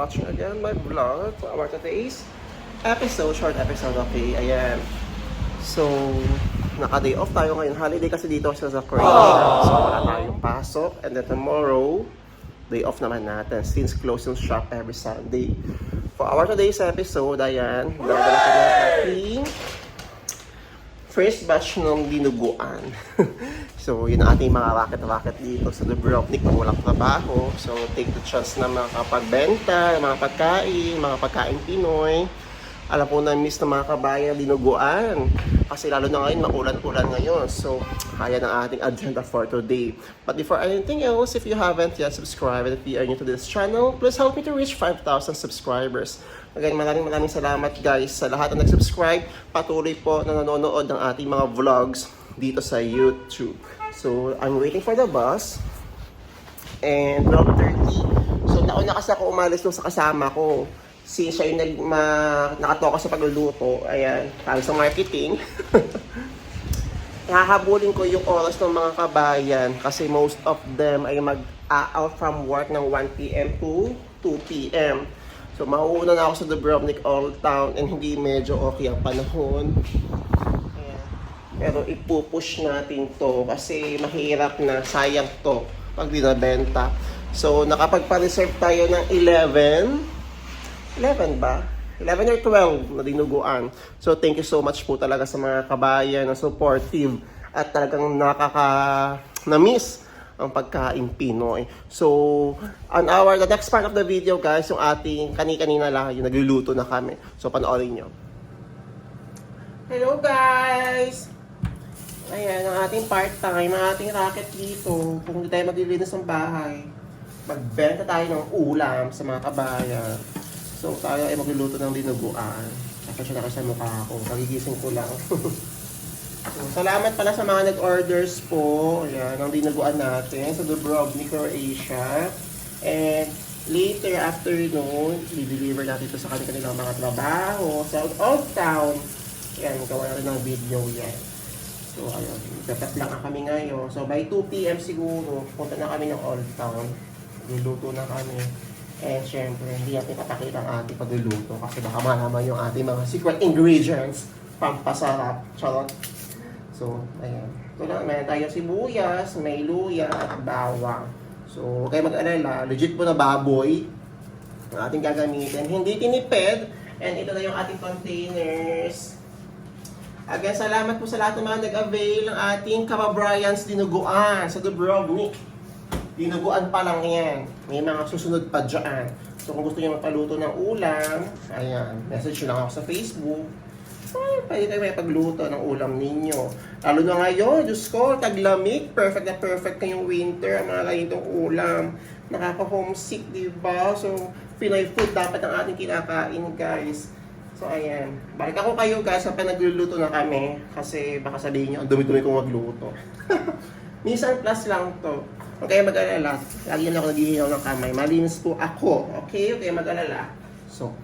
watching again my vlog for our today's episode, short episode, okay? Ayan. So, naka-day off tayo ngayon. Holiday kasi dito sa sa Croatia. So, wala tayong pasok. And then tomorrow, day off naman natin since closing shop every Sunday. For our today's episode, ayan, dala-dala ko na first batch ng dinuguan. so, yun ang ating mga racket-racket dito sa Dubrovnik na walang trabaho. So, take the chance na makapagbenta, mga pagkain, mga pagkain Pinoy. Alam ko na miss ng mga kabayan dinuguan. Kasi lalo na ngayon, maulan-ulan ngayon. So, kaya ng ating agenda for today. But before anything else, if you haven't yet subscribed and if you are new to this channel, please help me to reach 5,000 subscribers. Again, maraming maraming salamat guys sa lahat na nag-subscribe. Patuloy po na nanonood ng ating mga vlogs dito sa YouTube. So, I'm waiting for the bus. And 12.30. So, nauna kasi ako umalis doon sa kasama ko. Si siya yung nag, ma, nakatoka sa pagluluto. Ayan, talo sa marketing. Hahabulin ko yung oras ng mga kabayan kasi most of them ay mag-out from work ng 1pm to 2pm. So, mauuna na ako sa Dubrovnik Old Town and hindi medyo okay ang panahon. Pero ipupush natin to kasi mahirap na sayang to pag dinabenta. So, nakapagpa-reserve tayo ng 11. 11 ba? 11 or 12 na dinuguan. So, thank you so much po talaga sa mga kabayan na supportive at talagang nakaka na-miss ang pagkain Pinoy. So, on our, the next part of the video guys, yung ating kani-kanina lang, yung nagluluto na kami. So, panoorin nyo. Hello guys! Ayan, ang ating part-time, ang ating racket dito. Kung hindi tayo maglilinis ng bahay, magbenta tayo ng ulam sa mga kabayan. So, tayo ay magluluto ng dinuguan. Siya na sa mukha ko. Nagigising ko lang. so, salamat pala sa mga nag-orders po. Ayan, ng dinuguan natin sa Dubrovnik, Croatia. And later afternoon, i-deliver natin ito sa kanilang mga trabaho sa Old Town. Ayan, gawa na rin ng video yan. So, ayun, tatat lang kami ngayon. So, by 2 p.m. siguro, punta na kami ng Old Town. Luluto na kami. And syempre, hindi natin papakita ang ating pagluluto kasi baka malaman yung ating mga secret ingredients pampasarap. Charot. So, ayan. Lang, may tayo sibuyas, may luya, at bawang. So, huwag kayo mag-alala, legit po na baboy ang ating gagamitin. Hindi tinipid. And ito na yung ating containers. Again, salamat po sa lahat ng mga nag-avail ng ating Kababrians Dinuguan sa Dubrovnik. Dinuguan pa lang yan. May mga susunod pa dyan. So kung gusto niyo magpaluto ng ulam, ayan, message nyo lang ako sa Facebook. Ay, pwede kayo may pagluto ng ulam ninyo. Lalo na ngayon, Diyos ko, taglamig, perfect na perfect kayong winter, ang mga ganitong ulam. Nakaka-homesick, di ba? So, Pinoy food dapat ang ating kinakain, guys. So, ayan. Balik ako kayo, guys, sa nagluluto na kami. Kasi baka sabihin nyo, ang dumi-dumi kong magluto. Minsan plus lang to. Huwag kayo mag-alala. Lagi na ako naghihilaw ng kamay. Malinis po ako. Okay? Huwag kayo mag-alala. So,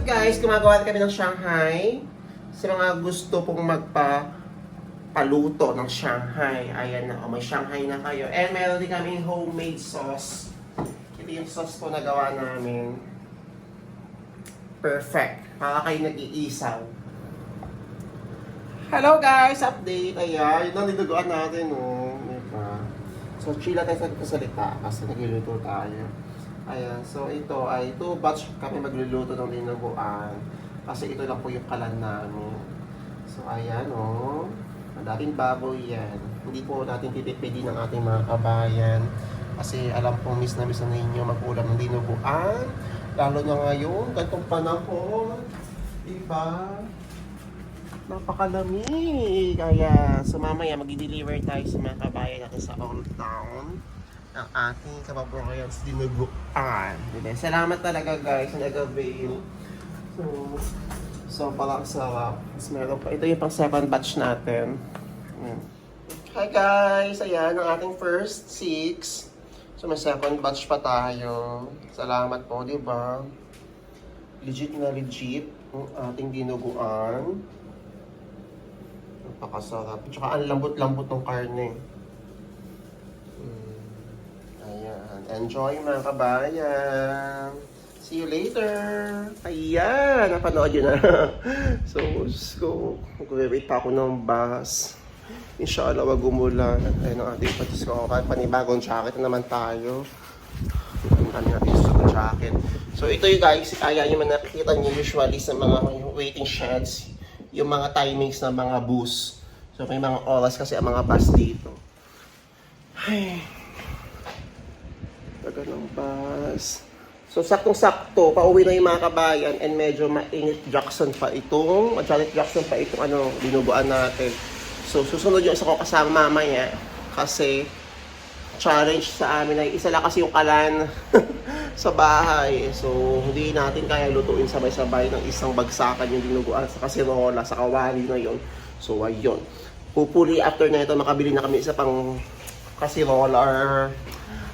guys, gumagawa kami ng Shanghai. Sa mga gusto pong magpa paluto ng Shanghai. Ayan na, oh, may Shanghai na kayo. And meron din kami homemade sauce. Ito yung sauce po na gawa namin. Perfect. Para kayo nag-iisaw. Hello guys! Update! Ayan, yun ang nilutuan natin, oh. Diba? So, chill tayo sa salita kasi nagluluto tayo. Ayan, so ito ay two batch kami magluluto ng dinuguan. Kasi ito lang po yung kalan namin. So, ayan, oh. Ang dating baboy yan. Hindi po natin titipidin ng ating mga kabayan. Kasi alam po, miss na miss na ninyo mag-ulam ng dinuguan. Lalo na ngayon, gantong panahon. Diba? Napakalamig. Kaya, so mamaya mag-deliver tayo sa mga kabayan natin sa Old Town ang ating kababayans dinuguan. Diba? Salamat talaga guys na nag-avail. So, so parang sarap. Tapos meron pa. Ito yung pang second batch natin. Ayan. Hi guys! Ayan, ang ating first six. So may second batch pa tayo. Salamat po, di ba? Legit na legit ang ating dinuguan. Napakasarap. Tsaka ang lambot-lambot ng karne. Ayan. Enjoy mga kabayan. See you later. Ayan. Napanood yun na. so, so, mag-wait pa ako ng bus. Inshallah, wag umulan. At ayun ang ating patis ko. Kahit panibagong jacket na naman tayo. Ang kami natin sa jacket. So, ito yung guys. Kaya yung nakikita nyo usually sa mga waiting sheds. Yung mga timings ng mga bus. So, may mga oras kasi ang mga bus dito. Ay. Taga ng bus. So, saktong-sakto, pauwi na yung mga kabayan and medyo mainit Jackson pa itong, Janet Jackson pa itong ano, binubuan natin. So, susunod yung isa ko kasama mamaya kasi challenge sa amin ay isa lang kasi yung kalan sa bahay. So, hindi natin kaya lutuin sabay-sabay ng isang bagsakan yung dinuguan sa kasirola, sa kawali na yon. So, ayun. Hopefully, after na ito, makabili na kami isa pang kasirola or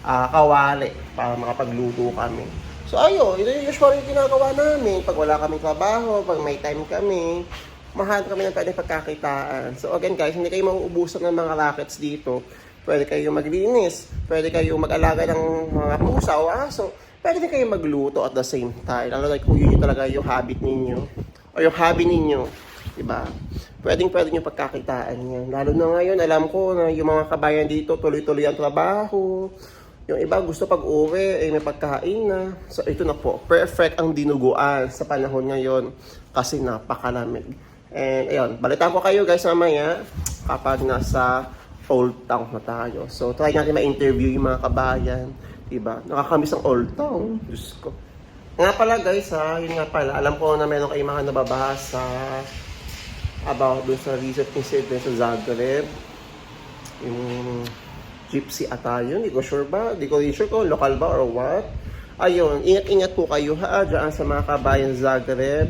ah, kawali para makapagluto kami. So, ayun. Ito yung usual yung ginagawa namin. Pag wala kaming trabaho, pag may time kami, mahal kami ng pwede pagkakitaan. So again guys, hindi kayo mauubusan ng mga rackets dito. Pwede kayo maglinis, pwede kayo mag-alaga ng mga pusa o aso, pwede din kayo magluto at the same time. Lalo like kung yun talaga yung habit ninyo o yung hobby ninyo. Diba? Pwedeng pwede nyo pagkakitaan yan. Lalo na ngayon, alam ko na yung mga kabayan dito, tuloy-tuloy ang trabaho. Yung iba gusto pag uwi, eh, may pagkain na. So ito na po, perfect ang dinuguan sa panahon ngayon kasi napakalamig. And ayun, balitaan ko kayo guys mamaya kapag nasa Old Town na tayo. So try natin ma-interview yung mga kabayan. Diba? Nakakamiss ang Old Town. Diyos ko. Nga pala guys ha, yun nga pala, alam ko na meron kayong mga nababasa about dun sa recent incident sa Zagreb. Yung gypsy yun, hindi ko sure ba, hindi ko sure kung local ba or what. Ayun, ingat-ingat po kayo ha, dyan sa mga kabayan Zagreb.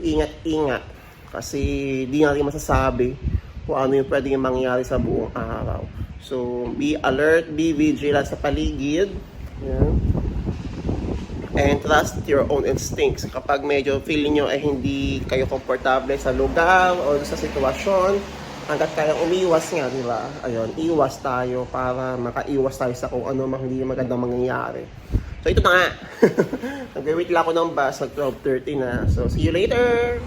Ingat-ingat. Kasi di natin masasabi kung ano yung pwedeng mangyari sa buong araw. So, be alert, be vigilant sa paligid. Yan. And trust your own instincts. Kapag medyo feeling nyo ay hindi kayo komportable sa lugar o sa sitwasyon, hanggat kayang umiwas nga, di ba? Ayun, iwas tayo para makaiwas tayo sa kung ano mang hindi magandang mangyayari. So ito na nga. Nag-wait lang ako ng bus at 12.30 na. So see you later!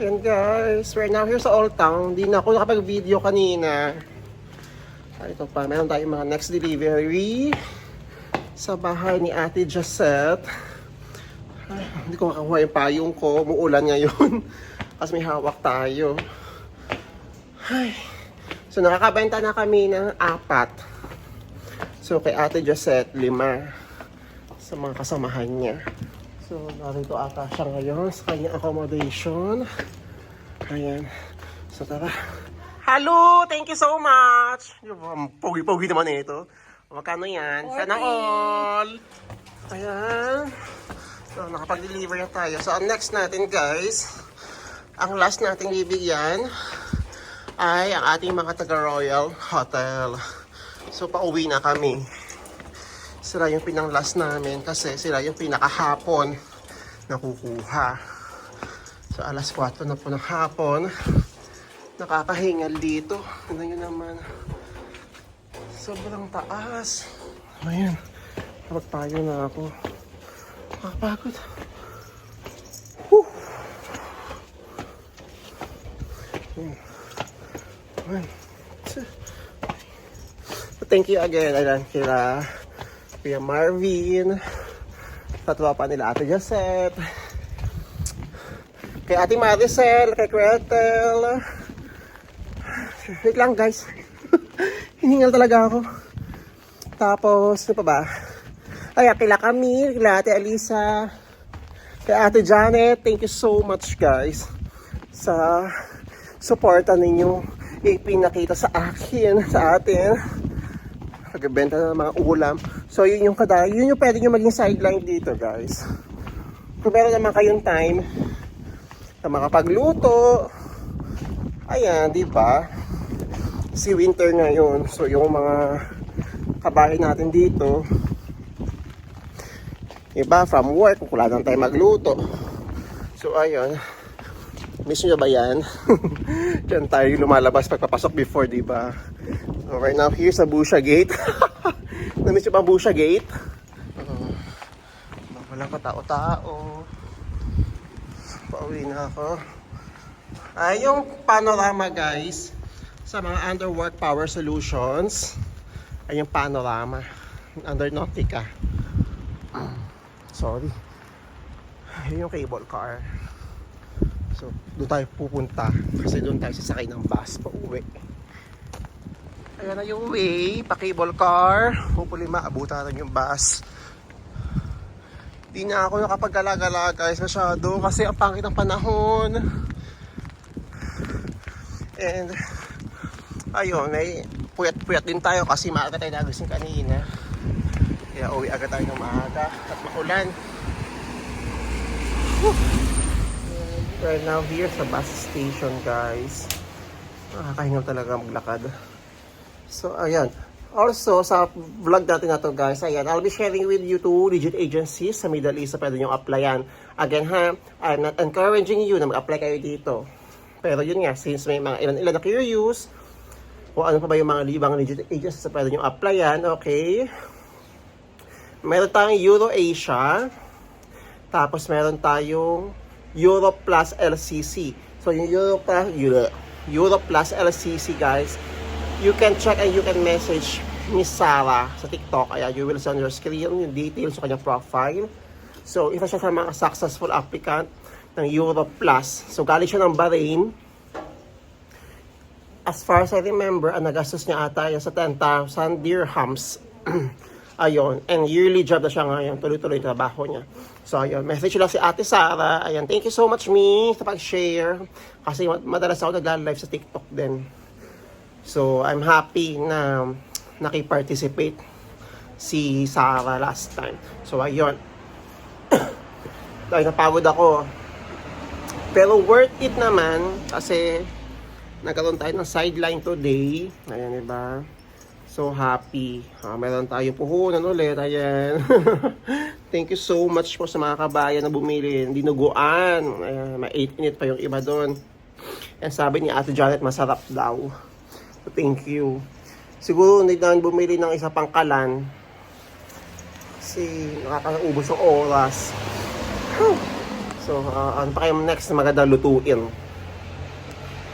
Ayan guys, we're now here sa Old Town. Hindi na ako nakapag-video kanina. Ah, ito pa, meron tayong mga next delivery sa bahay ni Ate Jacette. Ay, hindi ko makakuha yung payong ko. Muulan ngayon. Kasi may hawak tayo. Ay. So nakakabenta na kami ng apat. So kay Ate Jacette, lima. Sa mga kasamahan niya. So, narito ata siya ngayon sa kanyang accommodation. Ayan. So, tara. Hello! Thank you so much! Yung Pogi-pogi naman eh ito. Magkano yan? Sana all! Ayan. So, nakapag-deliver na tayo. So, ang next natin guys, ang last nating bibigyan ay ang ating mga taga-Royal Hotel. So, pauwi na kami sila yung pinang-last namin kasi sila yung pinakahapon na kukuha. So alas 4 na po ng hapon. Nakakahingal dito. Tignan nyo naman. Sobrang taas. Ayan. Magpayo na ako. Nakapagod. Whew. Ayan. Ayan. Thank you again. Ayan, kila Kuya Marvin, sa tropa nila Ate Joseph, kay Ate Maricel, kay Gretel. Wait lang guys. Hiningal talaga ako. Tapos, ano pa ba? Ay, kila Camille, kila Ate Alisa, Kay Ate Janet, thank you so much guys sa suporta ninyo ipinakita sa akin, sa atin. Pagbenta ng mga ulam. So yun yung kada, yun yung pwede nyo maging sideline dito guys. Kung meron naman kayong time na makapagluto, ayan, di ba? Si winter ngayon, so yung mga kabahay natin dito, iba from work, kung wala nang tayo magluto. So ayun, miss nyo ba yan? Diyan tayo lumalabas pagpapasok before, di ba? So right now, here sa Busha Gate. Na-miss nyo ba ang Busha Gate? Uh, walang katao-tao. Pauwi na ako. Ay, yung panorama guys, sa mga underwater power solutions, ay yung panorama under Nautica. Sorry. Yun yung cable car. So, doon tayo pupunta kasi doon tayo sasakay ng bus pa uwi. Ayan na yung way, pa cable car. Hopefully maabutan natin yung bus. Di na ako nakapaggalagala guys masyado kasi ang pangit ng panahon. And ayun, may puyat-puyat din tayo kasi maaga tayo nagising kanina. Kaya uwi agad tayo ng maaga at makulan. Whew. Right now here sa bus station guys. Nakakahingal talaga maglakad. So ayan. Also, sa vlog natin na to guys, ayan, I'll be sharing with you two legit agencies sa Middle East na pwede nyo applyan. Again ha, I'm not encouraging you na mag-apply kayo dito. Pero yun nga, since may mga ilan-ilan na curious, kung ano pa ba yung mga libang legit agencies na pwede nyo applyan, okay? Meron tayong Euro Asia, tapos meron tayong Euro Plus LCC. So yung Euro Plus, Euro, Euro Plus LCC guys, you can check and you can message Miss Sarah sa TikTok. Ayan, you will see on your screen yung details sa kanyang profile. So, isa siya sa mga successful applicant ng Euro Plus. So, galing siya ng Bahrain. As far as I remember, ang nagastos niya ata yung sa 10,000 dirhams. ayun, and yearly job na siya ngayon. Tuloy-tuloy trabaho niya. So, ayun, message lang si Ate Sarah. Ayan, thank you so much, me, sa pag-share. Kasi madalas ako nagla-live sa TikTok din. So, I'm happy na nakiparticipate si Sarah last time. So, ayun. Dahil napagod ako. Pero worth it naman kasi nagkaroon tayo ng sideline today. Ayan, diba? So happy. Ah, meron tayong puhunan ulit. Ayan. Thank you so much po sa mga kabayan na bumili. Dinuguan. Ayan, ma-8 pa yung iba doon. And sabi ni Ate Janet, masarap daw. Thank you. Siguro hindi na bumili ng isa pang kalan. Kasi nakakaubos yung oras. So, uh, ano pa kayo next na maganda lutuin?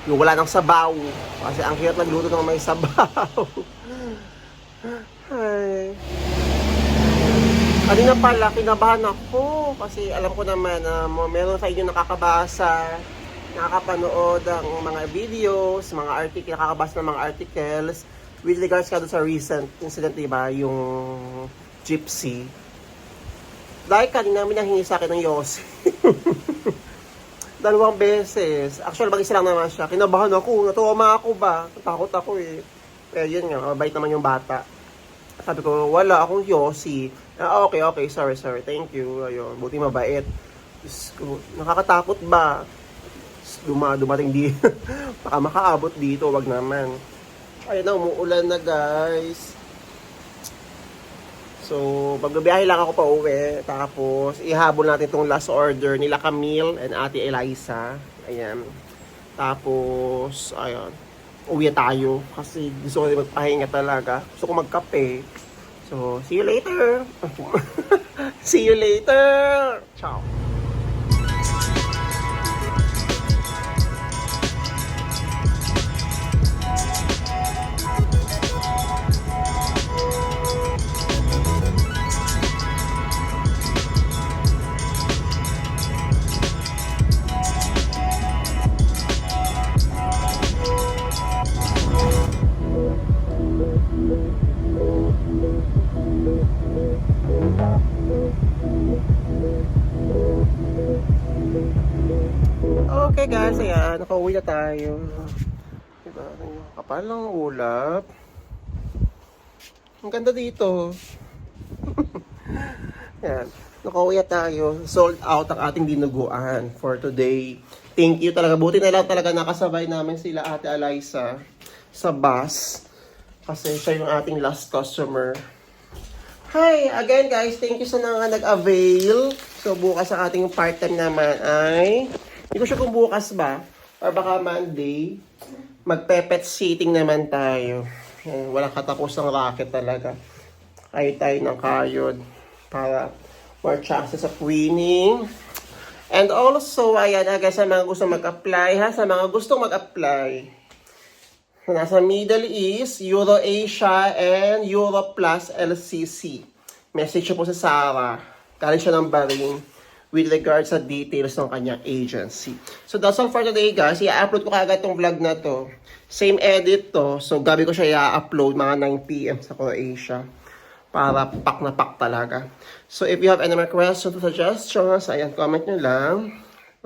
Yung wala ng sabaw. Kasi ang hirap nagluto ng may sabaw. Ay. Kanina pala, kinabahan ako. Kasi alam ko naman na uh, meron sa inyo nakakabasa, nakakapanood ng mga videos, mga article, nakakabasa ng mga articles with regards ka sa recent incident, di ba? Yung gypsy. Dahil kanina may nanghingi sa akin ng Yossi. Dalawang beses. Actually, mag-isa lang naman siya. Kinabahan ako. Natuwa ako ba? Takot ako eh. Eh, yun nga. Mabait naman yung bata. Sabi ko, wala akong Yossi. Ah, okay, okay. Sorry, sorry. Thank you. Ayun. Buti mabait. Diyos ko, nakakatakot ba? Duma, dumating di. Baka makaabot dito. Wag naman. Ayun na, umuulan na guys. So, pagbabiyahe lang ako pa uwi. Tapos, ihabol natin itong last order nila Camille and Ate Eliza. Ayan. Tapos, ayun. Uwi tayo. Kasi gusto ko magpahinga talaga. Gusto ko magkape. So, see you later. see you later. Ciao. Na tayo. Diba, kapal ng ulap. Ang ganda dito. Yan. Nakauwi na tayo. Sold out ang ating dinuguan for today. Thank you talaga. Buti na lang talaga nakasabay namin sila Ate Eliza sa bus. Kasi siya yung ating last customer. Hi! Again guys, thank you sa mga nag-avail. So bukas ang ating part-time naman ay... Hindi ko sure kung bukas ba. Or baka Monday. Magpe-pet sitting naman tayo. Eh, walang katapos ng racket talaga. Kayo tayo ng kayod. Para more chances of winning. And also, ayan, aga sa mga gusto mag-apply ha, sa mga gustong mag-apply. Nasa Middle East, Euro-Asia, and Europe Plus LCC. Message po sa Sarah. Galing siya ng Bahrain with regards sa details ng kanyang agency. So that's all for today guys. I-upload ko kagad tong vlog na to. Same edit to. So gabi ko siya i-upload mga 9pm sa Croatia. Para pak na pak talaga. So if you have any more questions or suggestions, ayan, comment nyo lang.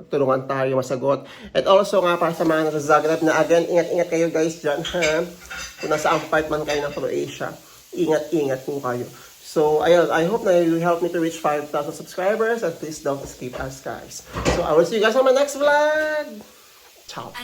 Magtulungan tayo masagot. At also nga para sa mga nasa Zagreb na again, ingat-ingat kayo guys dyan ha. Kung nasa apartment kayo ng Croatia, ingat-ingat po kayo. So, ayun, I hope na you help me to reach 5,000 subscribers and please don't skip us guys. So, I will see you guys on my next vlog. Ciao!